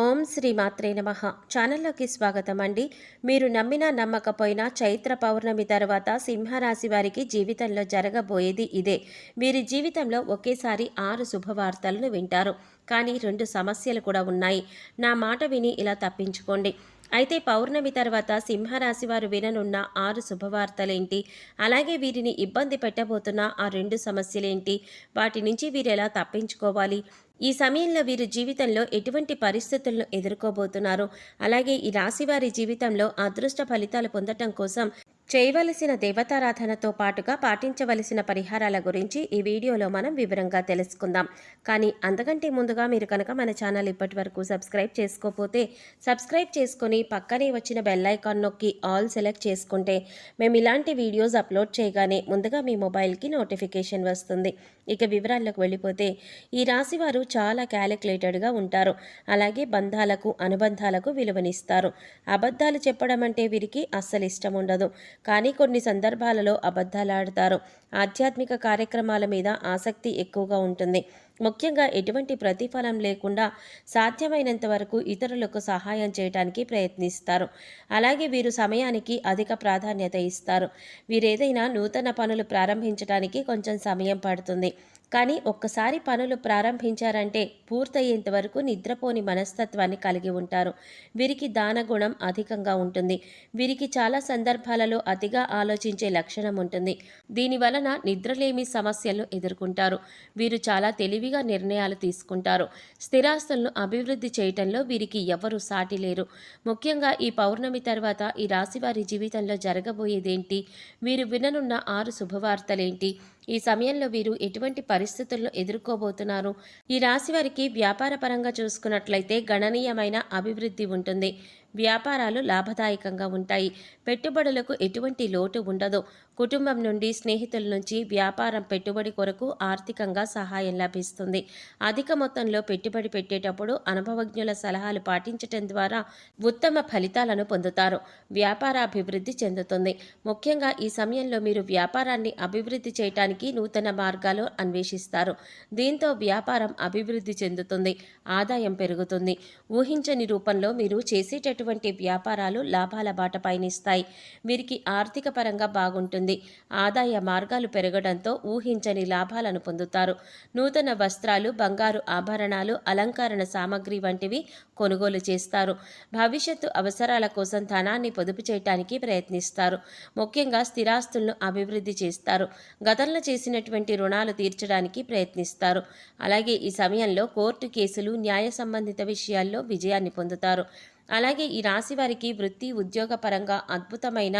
ఓం శ్రీ మాత్రే నమ. ఛానల్లోకి స్వాగతం అండి. మీరు నమ్మినా నమ్మకపోయినా చైత్ర పౌర్ణమి తర్వాత సింహరాశి వారికి జీవితంలో జరగబోయేది ఇదే. వీరి జీవితంలో ఒకేసారి ఆరు శుభవార్తలను వింటారు. కానీ రెండు సమస్యలు కూడా ఉన్నాయి. నా మాట విని ఇలా తప్పించుకోండి. అయితే పౌర్ణమి తర్వాత సింహరాశి వారు విననున్న ఆరు శుభవార్తలేంటి? అలాగే వీరిని ఇబ్బంది పెట్టబోతున్న ఆ రెండు సమస్యలేంటి? వాటి నుంచి వీరు ఎలా తప్పించుకోవాలి? ఈ సమయంలో వీరు జీవితంలో ఎటువంటి పరిస్థితులను ఎదుర్కోబోతున్నారు? అలాగే ఈ రాశివారి జీవితంలో అదృష్ట ఫలితాలు పొందటం కోసం చేయవలసిన దేవతారాధనతో పాటుగా పాటించవలసిన పరిహారాల గురించి ఈ వీడియోలో మనం వివరంగా తెలుసుకుందాం. కానీ అంతకంటే ముందుగా మీరు కనుక మన ఛానల్ ఇప్పటి వరకు సబ్స్క్రైబ్ చేసుకోకపోతే సబ్స్క్రైబ్ చేసుకొని పక్కనే వచ్చిన బెల్ ఐకాన్ నొక్కి ఆల్ సెలెక్ట్ చేసుకుంటే మేము ఇలాంటి వీడియోస్ అప్లోడ్ చేయగానే ముందుగా మీ మొబైల్కి నోటిఫికేషన్ వస్తుంది. ఇక వివరాల్లోకి వెళ్ళిపోతే ఈ రాశి వారు చాలా క్యాలిక్యులేటెడ్గా ఉంటారు. అలాగే బంధాలకు అనుబంధాలకు విలువనిస్తారు. అబద్ధాలు చెప్పడం అంటే వీరికి అస్సలు ఇష్టం ఉండదు. కానీ కొన్ని సందర్భాలలో అబద్ధాలాడతారు. ఆధ్యాత్మిక కార్యక్రమాల మీద ఆసక్తి ఎక్కువగా ఉంటుంది. ముఖ్యంగా ఎటువంటి ప్రతిఫలం లేకుండా సాధ్యమైనంత వరకు ఇతరులకు సహాయం చేయడానికి ప్రయత్నిస్తారు. అలాగే వీరు సమయానికి అధిక ప్రాధాన్యత ఇస్తారు. వీరేదైనా నూతన పనులు ప్రారంభించడానికి కొంచెం సమయం పడుతుంది. కానీ ఒక్కసారి పనులు ప్రారంభించారంటే పూర్తయ్యేంత వరకు నిద్రపోని మనస్తత్వాన్ని కలిగి ఉంటారు. వీరికి దానగుణం అధికంగా ఉంటుంది. వీరికి చాలా సందర్భాలలో అతిగా ఆలోచించే లక్షణం ఉంటుంది. దీని వలన నిద్రలేమి సమస్యలను ఎదుర్కొంటారు. వీరు చాలా తెలివిగా నిర్ణయాలు తీసుకుంటారు. స్థిరాస్తులను అభివృద్ధి చేయటంలో వీరికి ఎవరు సాటి లేరు. ముఖ్యంగా ఈ పౌర్ణమి తర్వాత ఈ రాశివారి జీవితంలో జరగబోయేదేంటి? వీరు విననున్న ఆరు శుభవార్తలేంటి? ఈ సమయంలో వీరు ఎటువంటి పరిస్థితుల్లో ఎదుర్కోబోతున్నారు? ఈ రాశి వారికి వ్యాపార పరంగా చూసుకున్నట్లయితే గణనీయమైన అభివృద్ధి ఉంటుంది. వ్యాపారాలు లాభదాయకంగా ఉంటాయి. పెట్టుబడులకు ఎటువంటి లోటు ఉండదు. కుటుంబం నుండి స్నేహితుల నుంచి వ్యాపారం పెట్టుబడి కొరకు ఆర్థికంగా సహాయం లభిస్తుంది. అధిక మొత్తంలో పెట్టుబడి పెట్టేటప్పుడు అనుభవజ్ఞుల సలహాలు పాటించటం ద్వారా ఉత్తమ ఫలితాలను పొందుతారు. వ్యాపార అభివృద్ధి చెందుతుంది. ముఖ్యంగా ఈ సమయంలో మీరు వ్యాపారాన్ని అభివృద్ధి చేయటానికి చేయడానికి నూతన మార్గాలు అన్వేషిస్తారు. దీంతో వ్యాపారం అభివృద్ధి చెందుతుంది ఆదాయం పెరుగుతుంది. ఊహించని రూపంలో మీరు చేసేటటువంటి వ్యాపారాలు లాభాల బాట పయనిస్తాయి. వీరికి ఆర్థిక పరంగా బాగుంటుంది. ఆదాయ మార్గాలు పెరగడంతో ఊహించని లాభాలను పొందుతారు. నూతన వస్త్రాలు బంగారు ఆభరణాలు అలంకరణ సామాగ్రి వంటివి కొనుగోలు చేస్తారు. భవిష్యత్తు అవసరాల కోసం ధనాన్ని పొదుపు చేయటానికి ప్రయత్నిస్తారు. ముఖ్యంగా స్థిరాస్తులను అభివృద్ధి చేస్తారు. గతంలో చేసినటువంటి రుణాలు తీర్చడానికి ప్రయత్నిస్తారు. అలాగే ఈ సమయంలో కోర్టు కేసులు న్యాయ సంబంధిత విషయాల్లో విజయాన్ని పొందుతారు. అలాగే ఈ రాశి వారికి వృత్తి ఉద్యోగపరంగా అద్భుతమైన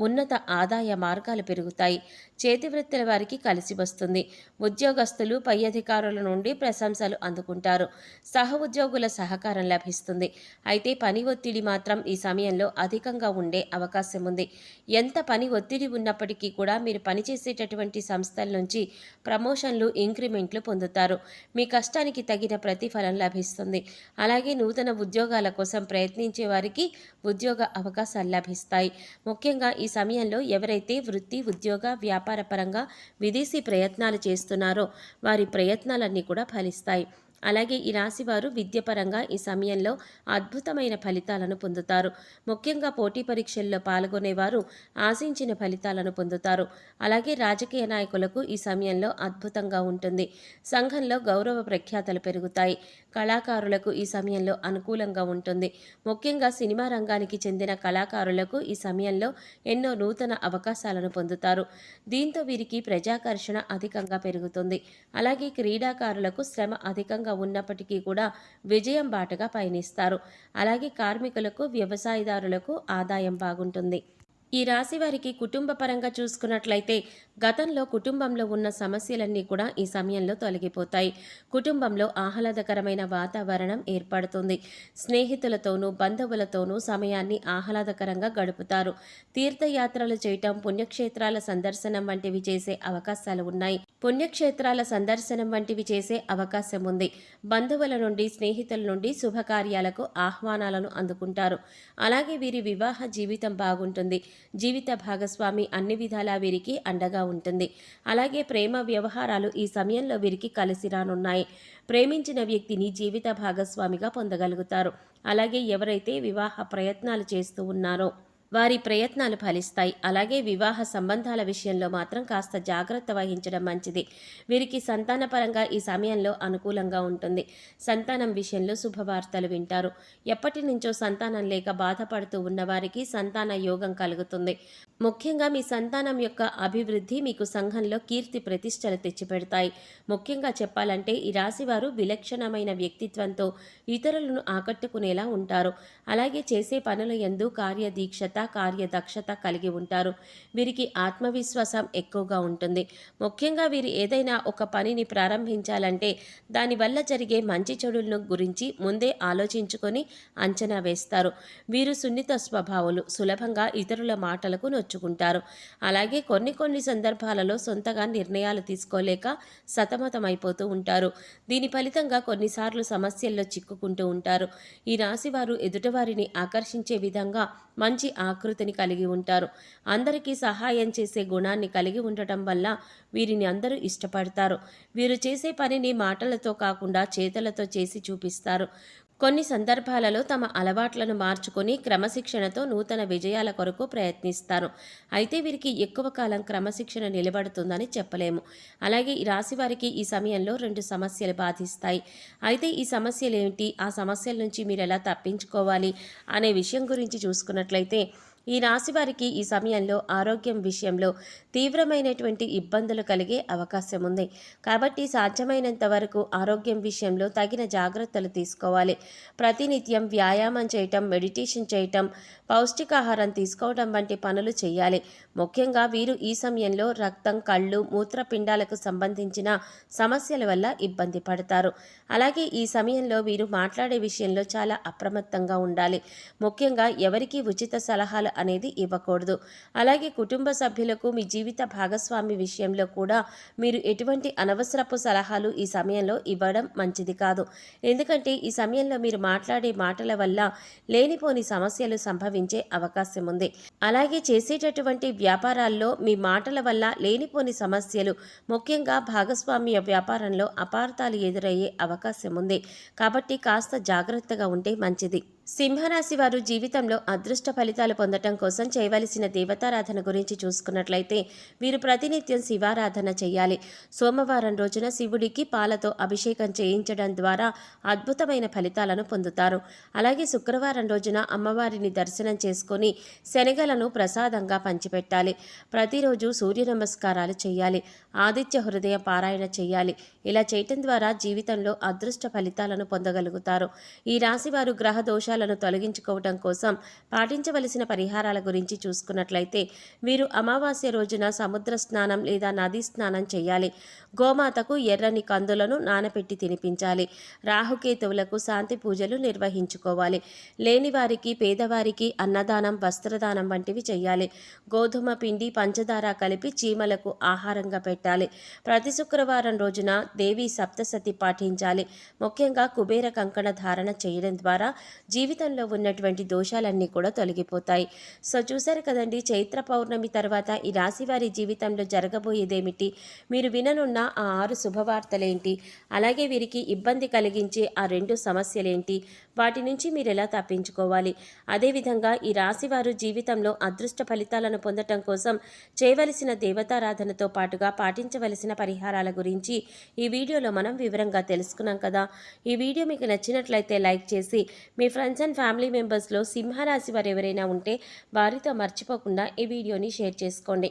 ఉన్నత ఆదాయ మార్గాలు పెరుగుతాయి. చేతి వృత్తుల వారికి కలిసి వస్తుంది. ఉద్యోగస్తులు పై అధికారుల నుండి ప్రశంసలు అందుకుంటారు. సహ ఉద్యోగుల సహకారం లభిస్తుంది. అయితే పని ఒత్తిడి మాత్రం ఈ సమయంలో అధికంగా ఉండే అవకాశం ఉంది. ఎంత పని ఒత్తిడి ఉన్నప్పటికీ కూడా మీరు పనిచేసేటటువంటి సంస్థల నుంచి ప్రమోషన్లు ఇంక్రిమెంట్లు పొందుతారు. మీ కష్టానికి తగిన ప్రతిఫలం లభిస్తుంది. అలాగే నూతన ఉద్యోగాల కోసం ప్రయత్నించే వారికి ఉద్యోగ అవకాశాలు లభిస్తాయి. ముఖ్యంగా ఈ సమయంలో ఎవరైతే వృత్తి ఉద్యోగ వ్యాపార వ్యాపారపరంగా విదేశీ ప్రయత్నాలు చేస్తున్నారో వారి ప్రయత్నాలన్నీ కూడా ఫలిస్తాయి. అలాగే ఈ రాశివారు విద్యపరంగా ఈ సమయంలో అద్భుతమైన ఫలితాలను పొందుతారు. ముఖ్యంగా పోటీ పరీక్షల్లో పాల్గొనేవారు ఆశించిన ఫలితాలను పొందుతారు. అలాగే రాజకీయ నాయకులకు ఈ సమయంలో అద్భుతంగా ఉంటుంది. సంఘంలో గౌరవ ప్రఖ్యాతలు పెరుగుతాయి. కళాకారులకు ఈ సమయంలో అనుకూలంగా ఉంటుంది. ముఖ్యంగా సినిమా రంగానికి చెందిన కళాకారులకు ఈ సమయంలో ఎన్నో నూతన అవకాశాలను పొందుతారు. దీంతో వీరికి ప్రజాకర్షణ అధికంగా పెరుగుతుంది. అలాగే క్రీడాకారులకు శ్రమ అధికంగా ఉన్నప్పటికీ కూడా విజయం బాటగా పయనిస్తారు. అలాగే కార్మికులకు వ్యవసాయదారులకు ఆదాయం బాగుంటుంది. ఈ రాశి వారికి కుటుంబ పరంగా చూసుకున్నట్లయితే గతంలో కుటుంబంలో ఉన్న సమస్యలన్నీ కూడా ఈ సమయంలో తొలగిపోతాయి. కుటుంబంలో ఆహ్లాదకరమైన వాతావరణం ఏర్పడుతుంది. స్నేహితులతోనూ బంధువులతోనూ సమయాన్ని ఆహ్లాదకరంగా గడుపుతారు. తీర్థయాత్రలు చేయటం పుణ్యక్షేత్రాల సందర్శనం వంటివి చేసే అవకాశాలు ఉన్నాయి. పుణ్యక్షేత్రాల సందర్శనం వంటివి చేసే అవకాశం ఉంది. బంధువుల నుండి స్నేహితుల నుండి శుభకార్యాలకు ఆహ్వానాలను అందుకుంటారు. అలాగే వీరి వివాహ జీవితం బాగుంటుంది. జీవిత భాగస్వామి అన్ని విధాలా వీరికి అండగా ఉంటుంది. అలాగే ప్రేమ వ్యవహారాలు ఈ సమయంలో వీరికి కలిసి రానున్నాయి. ప్రేమించిన వ్యక్తిని జీవిత భాగస్వామిగా పొందగలుగుతారు. అలాగే ఎవరైతే వివాహ ప్రయత్నాలు చేస్తూ ఉన్నారో వారి ప్రయత్నాలు ఫలిస్తాయి. అలాగే వివాహ సంబంధాల విషయంలో మాత్రం కాస్త జాగ్రత్త వహించడం మంచిది. వీరికి సంతానపరంగా ఈ సమయంలో అనుకూలంగా ఉంటుంది. సంతానం విషయంలో శుభవార్తలు వింటారు. ఎప్పటి నుంచో సంతానం లేక బాధపడుతూ ఉన్నవారికి సంతాన యోగం కలుగుతుంది. ముఖ్యంగా మీ సంతానం యొక్క అభివృద్ధి మీకు సంఘంలో కీర్తి ప్రతిష్టలు తెచ్చిపెడతాయి. ముఖ్యంగా చెప్పాలంటే ఈ రాశివారు విలక్షణమైన వ్యక్తిత్వంతో ఇతరులను ఆకట్టుకునేలా ఉంటారు. అలాగే చేసే పనుల ఎందు కార్యదీక్షత కార్యదక్షత కలిగి ఉంటారు. వీరికి ఆత్మవిశ్వాసం ఎక్కువగా ఉంటుంది. ముఖ్యంగా వీరు ఏదైనా ఒక పనిని ప్రారంభించాలంటే దానివల్ల జరిగే మంచి చెడులను గురించి ముందే ఆలోచించుకొని అంచనా వేస్తారు. వీరు సున్నిత స్వభావులు సులభంగా ఇతరుల మాటలకు నొచ్చుకుంటారు. అలాగే కొన్ని కొన్ని సందర్భాలలో సొంతగా నిర్ణయాలు తీసుకోలేక సతమతమైపోతూ ఉంటారు. దీని ఫలితంగా కొన్నిసార్లు సమస్యల్లో చిక్కుకుంటూ ఉంటారు. ఈ రాశి వారు ఎదుటివారిని ఆకర్షించే విధంగా మంచి ఆకృతిని కలిగి ఉంటారు. అందరికీ సహాయం చేసే గుణాన్ని కలిగి ఉండటం వల్ల వీరిని అందరూ ఇష్టపడతారు. వీరు చేసే పనిని మాటలతో కాకుండా చేతలతో చేసి చూపిస్తారు. కొన్ని సందర్భాలలో తమ అలవాట్లను మార్చుకొని క్రమశిక్షణతో నూతన విజయాల కొరకు ప్రయత్నిస్తారు. అయితే వీరికి ఎక్కువ కాలం క్రమశిక్షణ నిలబడుతుందని చెప్పలేము. అలాగే ఈ రాశి వారికి ఈ సమయంలో రెండు సమస్యలు బాధిస్తాయి. అయితే ఈ సమస్యలు ఏమిటి ఆ సమస్యల నుంచి మీరు ఎలా తప్పించుకోవాలి? అనే విషయం గురించి చూసుకున్నట్లయితే ఈ రాశి వారికి ఈ సమయంలో ఆరోగ్యం విషయంలో తీవ్రమైనటువంటి ఇబ్బందులు కలిగే అవకాశం ఉంది. కాబట్టి సాధ్యమైనంత వరకు ఆరోగ్యం విషయంలో తగిన జాగ్రత్తలు తీసుకోవాలి. ప్రతినిత్యం వ్యాయామం చేయటం మెడిటేషన్ చేయటం పౌష్టికాహారం తీసుకోవడం వంటి పనులు చేయాలి. ముఖ్యంగా వీరు ఈ సమయంలో రక్తం కళ్ళు మూత్రపిండాలకు సంబంధించిన సమస్యల వల్ల ఇబ్బంది పడతారు. అలాగే ఈ సమయంలో వీరు మాట్లాడే విషయంలో చాలా అప్రమత్తంగా ఉండాలి. ముఖ్యంగా ఎవరికి ఉచిత సలహాలు అనేది ఇవ్వకూడదు. అలాగే కుటుంబ సభ్యులకు మీ జీవిత భాగస్వామి విషయంలో కూడా మీరు ఎటువంటి అనవసరపు సలహాలు ఈ సమయంలో ఇవ్వడం మంచిది కాదు. ఎందుకంటే ఈ సమయంలో మీరు మాట్లాడే మాటల వల్ల లేనిపోని సమస్యలు సంభవించే అవకాశం ఉంది. అలాగే చేసేటటువంటి వ్యాపారాల్లో మీ మాటల వల్ల లేనిపోని సమస్యలు ముఖ్యంగా భాగస్వామ్య వ్యాపారంలో అపార్థాలు ఎదురయ్యే అవకాశం ఉంది. కాబట్టి కాస్త జాగ్రత్తగా ఉంటే మంచిది. సింహరాశి వారు జీవితంలో అదృష్ట ఫలితాలు పొందటం కోసం చేయవలసిన దేవతారాధన గురించి చూసుకున్నట్లయితే వీరు ప్రతినిత్యం శివారాధన చేయాలి. సోమవారం రోజున శివుడికి పాలతో అభిషేకం చేయించడం ద్వారా అద్భుతమైన ఫలితాలను పొందుతారు. అలాగే శుక్రవారం రోజున అమ్మవారిని దర్శనం చేసుకొని శనగలను ప్రసాదంగా పంచిపెట్టాలి. ప్రతిరోజు సూర్య నమస్కారాలు చేయాలి. ఆదిత్య హృదయ పారాయణ చేయాలి. ఇలా చేయటం ద్వారా జీవితంలో అదృష్ట ఫలితాలను పొందగలుగుతారు. ఈ రాశి వారు గ్రహ దోషాలను తొలగించుకోవటం కోసం పాటించవలసిన పరిహారాల గురించి చూసుకున్నట్లయితే వీరు అమావాస్య రోజున సముద్ర స్నానం లేదా నదీ స్నానం చేయాలి. గోమాతకు ఎర్రని కందులను నానపెట్టి తినిపించాలి. రాహుకేతువులకు శాంతి పూజలు నిర్వహించుకోవాలి. లేని వారికి పేదవారికి అన్నదానం వస్త్రదానం వంటివి చేయాలి. గోధుమ పిండి పంచదార కలిపి చీమలకు ఆహారంగా పెట్టాలి. ప్రతి శుక్రవారం రోజున దేవి సప్తసతి పాటించాలి. ముఖ్యంగా కుబేర కంకణ ధారణ చేయడం ద్వారా జీవితంలో ఉన్నటువంటి దోషాలన్నీ కూడా తొలగిపోతాయి. సో చూశారు కదండి చైత్ర పౌర్ణమి తర్వాత ఈ రాశి వారి జీవితంలో జరగబోయేదేమిటి? మీరు విననున్న ఆ ఆరు శుభవార్తలేంటి? అలాగే వీరికి ఇబ్బంది కలిగించే ఆ రెండు సమస్యలేంటి? వాటి నుంచి మీరు ఎలా తప్పించుకోవాలి? అదేవిధంగా ఈ రాశివారు జీవితంలో అదృష్ట ఫలితాలను పొందటం కోసం చేయవలసిన దేవతారాధనతో పాటుగా పాటించవలసిన పరిహారాల గురించి ఈ వీడియోలో మనం వివరంగా తెలుసుకున్నాం కదా. ఈ వీడియో మీకు నచ్చినట్లయితే లైక్ చేసి మీ ఫ్రెండ్స్ అండ్ ఫ్యామిలీ మెంబర్స్లో సింహరాశి వారు ఎవరైనా ఉంటే వారితో మర్చిపోకుండా ఈ వీడియోని షేర్ చేసుకోండి.